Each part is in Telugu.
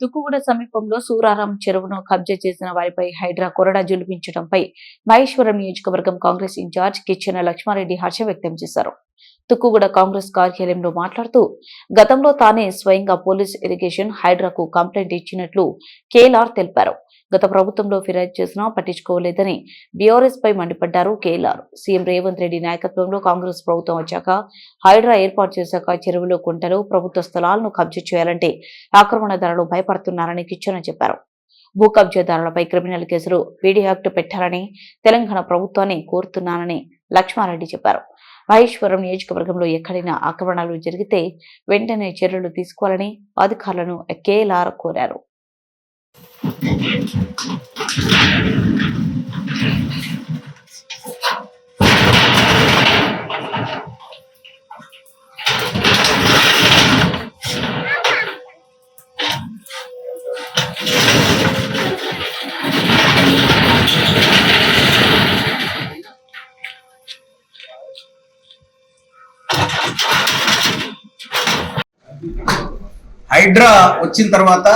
తుక్కుగూడ సమీపంలో సూరారం చెరువును కబ్జా చేసిన వారిపై హైడ్రా కొరడా జులిపించడంపై మహేశ్వరం నియోజకవర్గం కాంగ్రెస్ ఇన్ఛార్జ్ కిచ్చెన లక్ష్మారెడ్డి హర్ష వ్యక్తం చేశారు. తుక్కుగూడ కాంగ్రెస్ కార్యాలయంలో మాట్లాడుతూ గతంలో తానే స్వయంగా పోలీస్ ఇరిగేషన్ హైడ్రాకు కంప్లైంట్ ఇచ్చినట్లు కేఎల్ఆర్ తెలిపారు. గత ప్రభుత్వంలో ఫిర్యాదు చేసినా పట్టించుకోలేదని బీఆర్ఎస్ పై మండిపడ్డారు కేఎల్ఆర్. సీఎం రేవంత్ రెడ్డి నాయకత్వంలో కాంగ్రెస్ ప్రభుత్వం వచ్చాక హైడ్రా ఏర్పాటు చేశాక చెరువులో కుంటలు ప్రభుత్వ స్థలాలను కబ్జా చేయాలంటే ఆక్రమణదారులు భయపడుతున్నారని కిచ్చన చెప్పారు. భూ కబ్జాదారులపై క్రిమినల్ కేసులు పీడీ యాక్ట్ పెట్టాలని తెలంగాణ ప్రభుత్వాన్ని కోరుతున్నానని లక్ష్మారెడ్డి చెప్పారు. మహేశ్వరం నియోజకవర్గంలో ఎక్కడైనా ఆక్రమణలు జరిగితే వెంటనే చర్యలు తీసుకోవాలని అధికారులను కేఎల్ఆర్ కోరారు. హైడ్రా వచ్చిన తర్వాత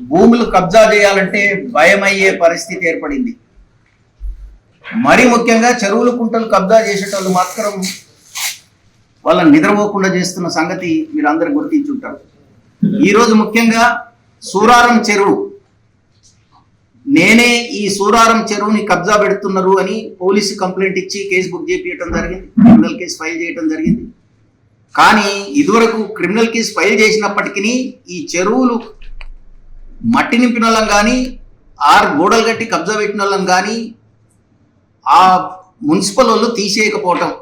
భూములు కబ్జా చేయాలంటే భయమయ్యే పరిస్థితి ఏర్పడింది. మరీ ముఖ్యంగా చెరువులు కుంటలు కబ్జా చేసేటోళ్ళు మాత్రం వాళ్ళని నిద్రపోకుండా చేస్తున్న సంగతి మీరు అందరు గుర్తించుంటారు. ఈరోజు ముఖ్యంగా సూరారం చెరువు. నేనే ఈ సూరారం చెరువుని కబ్జా పెడుతున్నారు అని పోలీసు కంప్లైంట్ ఇచ్చి కేసు బుక్ చేపించడం జరిగింది. క్రిమినల్ కేసు ఫైల్ చేయడం జరిగింది. కానీ ఇదివరకు క్రిమినల్ కేసు ఫైల్ చేసినప్పటికీ ఈ చెరువులు మట్టి నింపిన వాళ్ళం కానీ ఆరు గోడలు కట్టి కబ్జా పెట్టిన వాళ్ళం కానీ ఆ మున్సిపల్ వాళ్ళు తీసేయకపోవటం.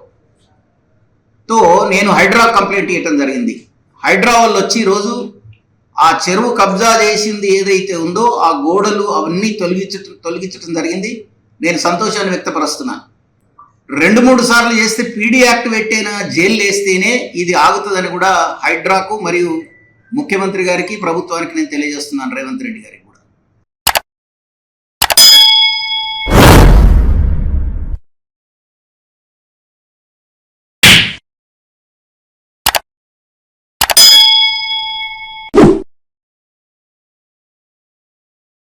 తో నేను హైడ్రా కంప్లైంట్ ఇవ్వటం జరిగింది. హైడ్రా వాళ్ళు వచ్చి ఈరోజు ఆ చెరువు కబ్జా చేసింది ఏదైతే ఉందో ఆ గోడలు అవన్నీ తొలగించటం తొలగించటం జరిగింది. నేను సంతోషాన్ని వ్యక్తపరుస్తున్నాను. రెండు మూడు సార్లు చేస్తే పీడీ యాక్ట్ పెట్టైనా జైలు వేస్తేనే ఇది ఆగుతుందని కూడా హైడ్రాకు మరియు ముఖ్యమంత్రి గారికి ప్రభుత్వానికి నేను తెలియజేస్తున్నాను రేవంత్ రెడ్డి గారికి.